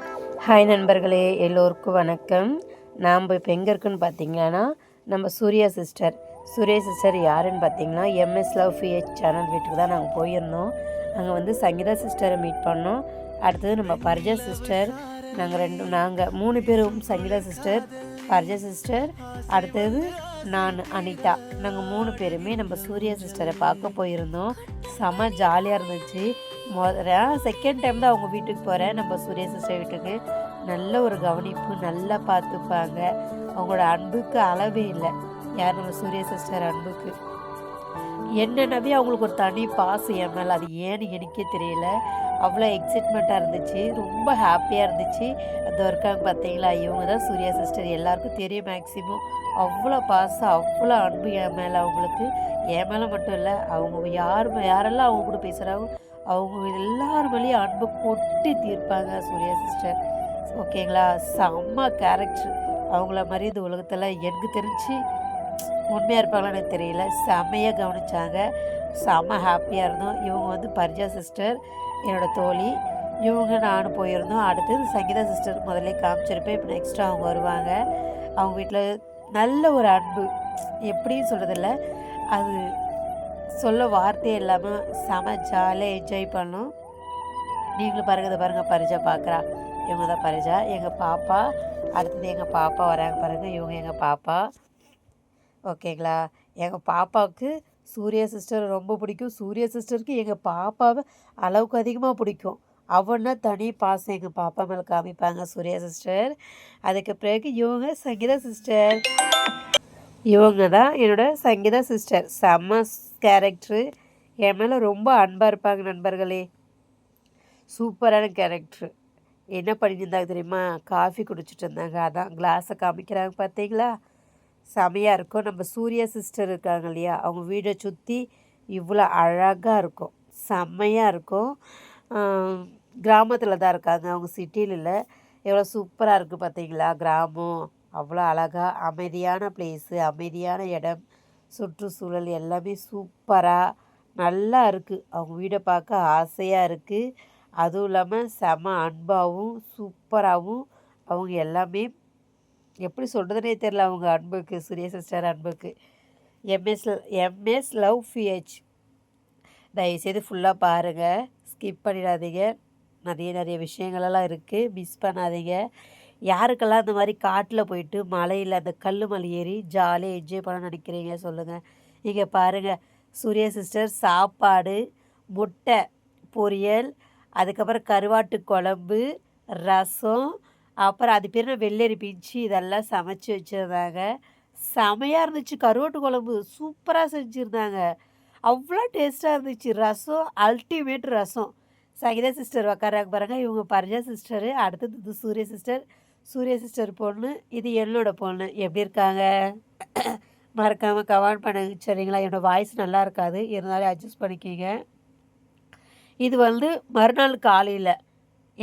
Hi நண்பர்களே எல்லோருக்கும் வணக்கம். நாம் இப்போ எங்கே இருக்குன்னு பார்த்தீங்கன்னா நம்ம சூர்யா சிஸ்டர். சூர்யா சிஸ்டர் யாருன்னு பார்த்தீங்கன்னா எம்எஸ் லவ் ஃபிஹெச் சேனல் வீட்டுக்கு தான் நாங்கள் போயிருந்தோம். அங்கே வந்து சங்கீதா சிஸ்டரை மீட் பண்ணோம். அடுத்தது நம்ம பர்ஜா சிஸ்டர். நாங்கள் ரெண்டு நாங்கள் மூணு பேரும் சங்கீதா சிஸ்டர் பர்ஜா சிஸ்டர். அடுத்தது நான் அனிதா. நாங்கள் மூணு பேருமே நம்ம சூர்யா சிஸ்டரை பார்க்க போயிருந்தோம். செம ஜாலியாக இருந்துச்சு. முதல்ல செகண்ட் டைம் தான் அவங்க வீட்டுக்கு போகிறேன் நம்ம சூர்யா சிஸ்டர் வீட்டுக்கு. நல்ல ஒரு கவனிப்பு நல்லா பார்த்துப்பாங்க. அவங்களோட அன்புக்கு அளவே இல்லை. யார் நம்ம சூர்யா சிஸ்டர் அன்புக்கு? என்னென்னவே அவங்களுக்கு ஒரு தனி பாசம் என் மேலே. அது ஏன்னு எனக்கே தெரியல. அவ்வளோ எக்ஸைட்மெண்ட்டாக இருந்துச்சு. ரொம்ப ஹாப்பியாக இருந்துச்சு. அந்த ஒர்க்காங்க பார்த்தீங்களா இவங்க தான் சூர்யா சிஸ்டர் எல்லாருக்கும் தெரியும் மேக்ஸிமம் அவ்வளோ பாசம் அவ்வளோ அன்பு என் மேலே அவங்களுக்கு. என் மேலே மட்டும் இல்லை அவங்க யார் யாரெல்லாம் அவங்க கூட பேசுகிறாங்க அவங்க எல்லார் மேலேயும் அன்பு கொட்டி தீர்ப்பாங்க சூர்யா சிஸ்டர் ஓகேங்களா செம்ம கேரக்டர் அவங்கள மாதிரி இந்த உலகத்தில் எனக்கு தெரிஞ்சு உண்மையாக இருப்பாங்களான்னு எனக்கு தெரியல. செம்மையாக கவனிச்சாங்க. செம்ம ஹாப்பியாக இருந்தோம். இவங்க வந்து பர்ஜா சிஸ்டர் என்னோடய தோழி. இவங்க நானும் போயிருந்தோம். அடுத்தது சங்கீதா சிஸ்டர் முதல்ல காமிச்சிருப்பேன். இப்போ நெக்ஸ்ட்டு அவங்க வருவாங்க. அவங்க வீட்டில் நல்ல ஒரு அன்பு. எப்படின்னு சொல்கிறதில்ல அது சொல்ல வார்த்தையே இல்லாமல் செம ஜாலியாக என்ஜாய் பண்ணோம். நீங்களும் பாருங்கள் இதை பாருங்கள் பரிஜா பார்க்குறா இவங்க தான் பரிஜா. எங்கள் பாப்பா அடுத்தது எங்கள் பாப்பா வராங்க பாருங்கள் இவங்க எங்கள் பாப்பா. ஓகேங்களா? எங்கள் பாப்பாவுக்கு சூர்யா சிஸ்டர் ரொம்ப பிடிக்கும். சூர்யா சிஸ்டருக்கு எங்கள் பாப்பாவை அளவுக்கு அதிகமாக பிடிக்கும். அவன்னா தனி பாசம் எங்கள் பாப்பா மேலே காமிப்பாங்க சூர்யா சிஸ்டர். அதுக்கு பிறகு இவங்க சங்கீதா சிஸ்டர். இவங்க தான் என்னோட சங்கீதா சிஸ்டர். செம்ம கேரக்டரு என் மேலே ரொம்ப அன்பாக இருப்பாங்க நண்பர்களே. சூப்பரான கேரக்டரு என்ன பண்ணிட்டு இருந்தாங்க தெரியுமா? காஃபி குடிச்சிட்டு இருந்தாங்க. அதான் கிளாஸை காமிக்கிறாங்க பார்த்தீங்களா செமையாக இருக்கும். நம்ம சூர்யா சிஸ்டர் இருக்காங்க இல்லையா அவங்க வீடை சுற்றி இவ்வளோ அழகாக இருக்கும். செம்மையாக இருக்கும். கிராமத்தில் தான் இருக்காங்க. அவங்க சிட்டியில் இல்லை. எவ்வளோ சூப்பராக இருக்குது பார்த்தீங்களா கிராமம். அவ்வளோ அழகாக அமைதியான பிளேஸு அமைதியான இடம் சுற்றுச்சூழல் எல்லாமே சூப்பராக நல்லா இருக்குது அவங்க வீடை பார்க்க ஆசையாக இருக்குது அதுவும் இல்லாமல் செம அன்பாகவும் சூப்பராகவும் அவங்க எல்லாமே எப்படி சொல்கிறதுனே தெரில அவங்க அன்புக்கு சூரிய சிஸ்டர் அன்புக்கு. எம்எஸ் எம்எஸ் லவ் ஃபிஹெச் தயவுசெய்து ஃபுல்லாக பாருங்கள் ஸ்கிப் பண்ணிடாதீங்க. நிறைய நிறைய விஷயங்களெல்லாம் இருக்குது மிஸ் பண்ணாதீங்க. யாருக்கெல்லாம் அந்த மாதிரி காட்டில் போயிட்டு மலையில் அந்த கல் மலை ஏறி ஜாலியாக என்ஜாய் பண்ண நினைக்கிறீங்க சொல்லுங்கள் இங்கே பாருங்கள் சூரிய சிஸ்டர் சாப்பாடு முட்டை பொரியல் அதுக்கப்புறம் கருவாட்டு குழம்பு ரசம் அப்புறம் அது பேர் வெள்ளரி பிஞ்சு இதெல்லாம் சமைச்சு வச்சுருந்தாங்க. செமையாக இருந்துச்சு. கருவாட்டு குழம்பு சூப்பராக செஞ்சுருந்தாங்க. அவ்வளோ டேஸ்ட்டாக இருந்துச்சு. ரசம் அல்டிமேட் ரசம். சங்கீதா சிஸ்டர் உக்காராங்க பாருங்க. இவங்க பர்ஜா சிஸ்டரு அடுத்தது இது சிஸ்டர் சூர்யா சிஸ்டர் பொண்ணு இது என்னோட பொண்ணு. எப்படி இருக்காங்க? மறக்காமல் கவான் பண்ணுங்க. சரிங்களா? என்னோடய வாய்ஸ் நல்லா இருக்காது. இருந்தாலும் அட்ஜஸ்ட் பண்ணிக்கிங்க. இது வந்து மறுநாள் காலையில்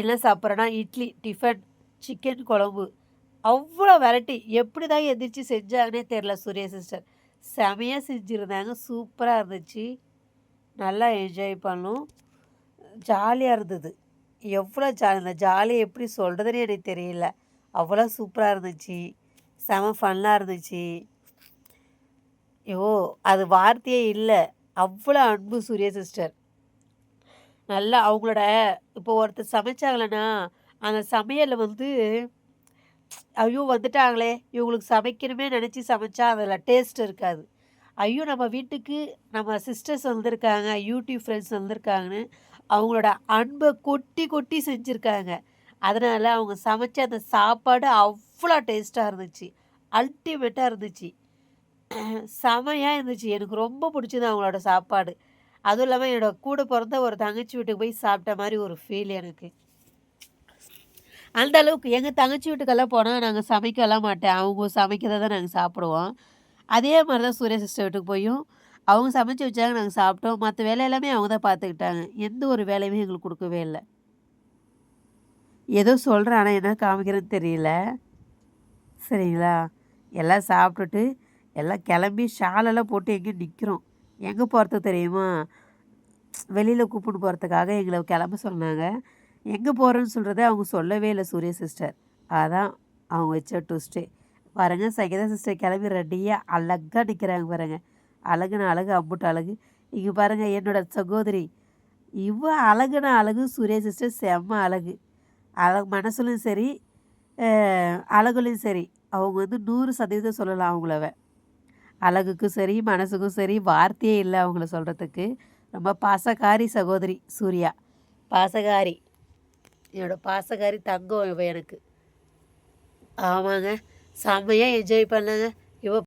என்ன சாப்பிட்றேன்னா இட்லி டிஃபன் சிக்கன் குழம்பு. அவ்வளோ வெரைட்டி. எப்படி தான் எந்திரிச்சு செஞ்சாங்கன்னே தெரில சூரிய சிஸ்டர். செமையாக செஞ்சுருந்தாங்க. சூப்பராக இருந்துச்சு. நல்லா என்ஜாய் பண்ணோம். ஜாலியாக இருந்தது. எவ்வளோ ஜாலி இந்த ஜாலியை எப்படி சொல்கிறதுனே எனக்கு தெரியல. அவ்வளோ சூப்பராக இருந்துச்சு. செம ஃபன்னாக இருந்துச்சு. ஐயோ அது வார்த்தையே இல்லை. அவ்வளோ அன்பு சூரிய சிஸ்டர். நல்லா அவங்களோட இப்போ ஒருத்தர் சமைச்சாங்களேன்னா அந்த சமையலில் வந்து ஐயோ வந்துட்டாங்களே இவங்களுக்கு சமைக்கணுமே நினச்சி சமைச்சா அதில் டேஸ்ட் இருக்காது. ஐயோ நம்ம வீட்டுக்கு நம்ம சிஸ்டர்ஸ் வந்திருக்காங்க யூடியூப் ஃப்ரெண்ட்ஸ் வந்திருக்காங்கன்னு அவங்களோட அன்பை கொட்டி கொட்டி செஞ்சுருக்காங்க. அதனால் அவங்க சமைச்ச அந்த சாப்பாடு அவ்வளோ டேஸ்ட்டாக இருந்துச்சு. அல்டிமேட்டாக இருந்துச்சு. செமையாக இருந்துச்சு. எனக்கு ரொம்ப பிடிச்சது அவங்களோட சாப்பாடு. அதுவும் இல்லாமல் என்னோட கூட பிறந்த ஒரு தங்கச்சி வீட்டுக்கு போய் சாப்பிட்ட மாதிரி ஒரு ஃபீல் எனக்கு. அந்த அளவுக்கு எங்கள் தங்கச்சி வீட்டுக்கெல்லாம் போனால் நாங்கள் சமைக்கலாம் மாட்டேன். அவங்க சமைக்கிறத தான் நாங்கள் சாப்பிடுவோம். அதே மாதிரி தான் சூரிய சிஸ்டர் வீட்டுக்கு போயும். அவங்க சமைச்சு வச்சாங்க நாங்கள் சாப்பிட்டோம். மற்ற வேலை எல்லாமே அவங்க தான் பார்த்துக்கிட்டாங்க எந்த ஒரு வேலையுமே எங்களுக்கு கொடுக்கவே இல்லை. ஏதோ சொல்கிறேன் ஆனால் என்ன காமிக்கிறேன்னு தெரியல. சரிங்களா? எல்லாம் சாப்பிட்டுட்டு எல்லாம் கிளம்பி ஷாலெல்லாம் போட்டு எங்கேயும் நிற்கிறோம் எங்கே போகிறது தெரியுமா? வெளியில் கூப்பிட்டு போகிறதுக்காக எங்களை கிளம்ப சொன்னாங்க. எங்கே போகிறேன்னு சொல்கிறத அவங்க சொல்லவே இல்லை சூரிய சிஸ்டர் அதான் அவங்க வச்ச ட்விஸ்ட்டு பாருங்க சங்கீதா சிஸ்டர் கிளம்பி ரெடியாக அழகாக நிற்கிறாங்க பாருங்க. அழகுன அழகு அம்புட்டு அழகு. இங்கே பாருங்கள் என்னோட சகோதரி. இவ்வளோ அழகுன அழகு சூர்யா சிஸ்டர் செம்ம அழகு. அழகு மனசுலையும் சரி அழகுலையும் சரி. அவங்க வந்து நூறு சதவீதம் சொல்லலாம் அவங்களவ அழகுக்கும் சரி மனசுக்கும் சரி வார்த்தையே இல்லை அவங்கள சொல்கிறதுக்கு ரொம்ப பாசக்காரி சகோதரி சூர்யா. பாசகாரி என்னோட பாசக்காரி தங்கம் இவ எனக்கு. ஆமாங்க செம்மையாக என்ஜாய் பண்ணேங்க. இவ